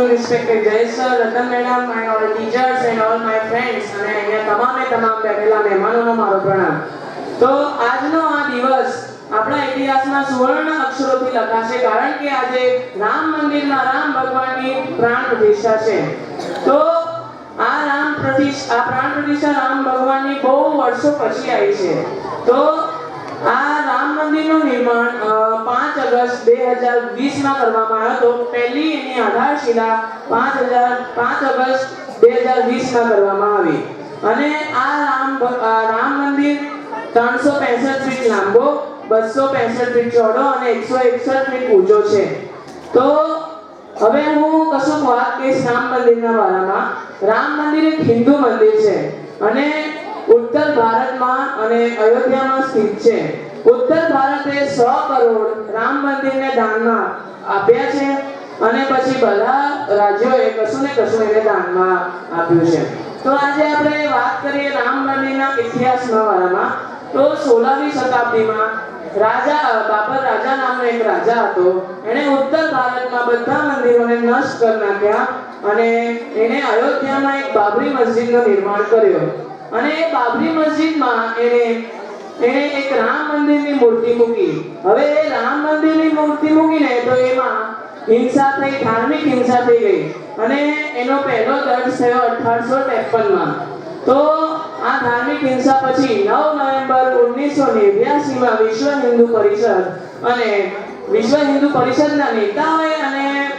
to respected Jay sir, Ratan madam, and all teachers and all my friends. અને અહીંયા તમામે તમામ બેઠેલા મહેમાનોનો મારો પ્રણામ. તો આજનો આ દિવસ આપણા ઇતિહાસના સુવર્ણ અક્ષરોથી લખાશે કારણ કે આજે રામ મંદિરમાં રામ ભગવાનની પ્રાણ પ્રતિષ્ઠા છે. તો આ રામ પ્રતિષ્ઠા આ પ્રાણ પ્રતિષ્ઠા રામ ભગવાનની બહુ વર્ષો પછી આવી છે. તો આ રામ મંદિરનું નિર્માણ પાંચ 5 ઓગસ્ટ 2020 માં કરવામાં આવ્યો તો પહેલી એની આધારશિલા 5000 5 ઓગસ્ટ 2020 માં કરવામાં આવી. અને આ રામ રામ મંદિર 365 ફીટ લાંબો 265 ફીટ ચોડો અને 161 ફીટ ઊંચો છે. તો હવે હું કશું વાત કહીશ રામ મંદિરના બારામાં. રામ મંદિર એક હિન્દુ મંદિર છે. અને ઉત્તર ભારતમાં અને અયોધ્યામાં સ્થિત છે. ઉત્તર ભારતે સો કરોડ રામ મંદિરને દાનમાં આપ્યા છે અને પછી બધા રાજ્યોએ કશું ને કશું એને દાનમાં આપ્યું છે. તો આજે આપણે વાત કરીએ રામ મંદિરના ઇતિહાસના બારામાં તો 16મી શતાબ્દીમાં રાજા બાબર રાજા નામનો એક રાજા હતો. એણે ઉત્તર ભારતમાં બધા મંદિરોને નષ્ટ કરી નાખ્યા અને એણે અયોધ્યામાં એક બાબરી મસ્જિદનું નિર્માણ કર્યો. અને એ બાબરી મસ્જિદમાં એને એણે એક રામ મંદિરની મૂર્તિ મૂકી. હવે એ રામ મંદિરની મૂર્તિ મૂકીને તો એમાં હિંસા થઈ, ધાર્મિક હિંસા થઈ ગઈ. અને એનો પહેલો દંડ થયો અઠારસો ત્રેપનમાં. તો આ ધાર્મિક હિંસા પછી નવ નવેમ્બર ઓગણીસો નેવ્યાસીમાં વિશ્વ હિન્દુ પરિષદ અને વિશ્વ હિન્દુ પરિષદના નેતાઓએ અને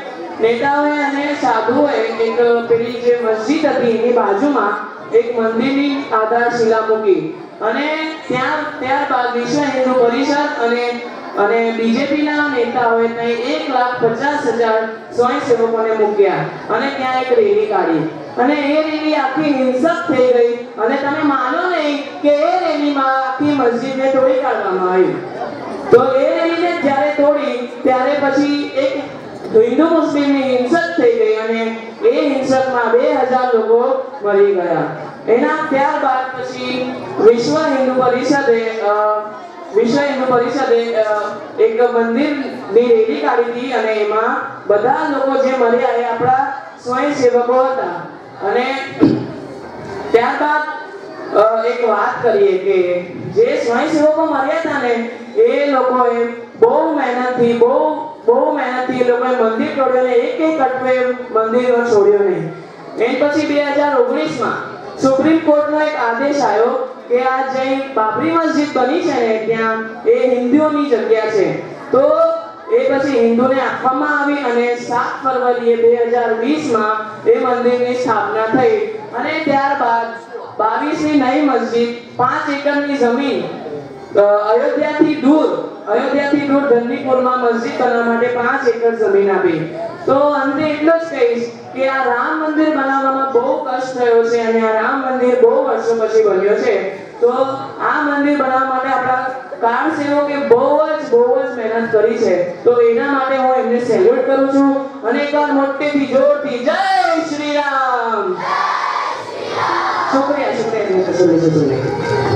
નેતાઓએ અને સાધુઓએ એક પેલી જે મસ્જિદ હતી એની બાજુમાં એક મંદિરની આધારશિલા મૂકી. અને ત્યાં ત્યારબાદ વિશ્વ હિન્દુ પરિષદ અને અને બીજેપીના નેતાઓએ ત્યાં એક લાખ પચાસ હજાર સ્વયંસેવકોને મૂક્યા અને ત્યાં એક રેલી કાઢી. અને એ રેલી આખી હિંસક થઈ ગઈ. અને તમે માનો નહીં કે એ રેલીમાં આખી મસ્જિદને તોડી કાઢવામાં આવી. તો એ રેલીને જ્યારે તોડી, ત્યારે પછી એક હિન્દુ મુસ્લિમની હિંસક થઈ ગઈ અને એ હિંસકમાં બે હજાર લોકો મરી ગયા. એના ત્યારબાદ પછી વિશ્વ હિન્દુ પરિષદે વિશ્વ હિન્દુ પરિષદે એક મંદિરની રેલી કાઢી હતી અને એમાં બધા લોકો જે મર્યા એ આપણા સ્વયંસેવકો હતા. અને ત્યારબાદ એક વાત કરીએ કે જે સ્વયંસેવકો મર્યા હતા ને, એ લોકોએ બહુ મહેનતથી, બહુ એ લોકોએ મંદિર તોડ્યું એક એક અટવે મંદિરો છોડ્યો નહીં. એન પછી બે હજાર ઓગણીસમાં સુપ્રીમ કોર્ટનો એક આદેશ આવ્યો કે આ જે બાબરી મસ્જિદ બની છે ને, ત્યાં એ હિન્દુઓની જગ્યા છે. તો એ પછી હિન્દુને આપવામાં આવી અને સાત ફરવરીએ બે હજાર વીસમાં એ મંદિરની સ્થાપના થઈ. અને ત્યારબાદ બાવીસની નઈ મસ્જિદ, પાંચ એકરની જમીન અયોધ્યાથી દૂર દૂર ધંધીપુરમાં મસ્જિદ બનાવવા માટે પાંચ એકર જમીન આપી. તો અંતે એટલો જ કહીશ કે આ રામ મંદિર બનાવવામાં બહુ કષ્ટ થયો છે અને આ રામ મંદિર બહુ વર્ષો પછી બન્યો છે. તો આ મંદિર બનાવવા માટે આપણા કાર સેવકે બહુ જ બહુ જ મહેનત કરી છે. તો એના માટે હું એમને સેલ્યુટ કરું છું. અને એકવાર મોટેથી જોરથી જય શ્રી રામ. શુક્રિયા શુક્રિયા.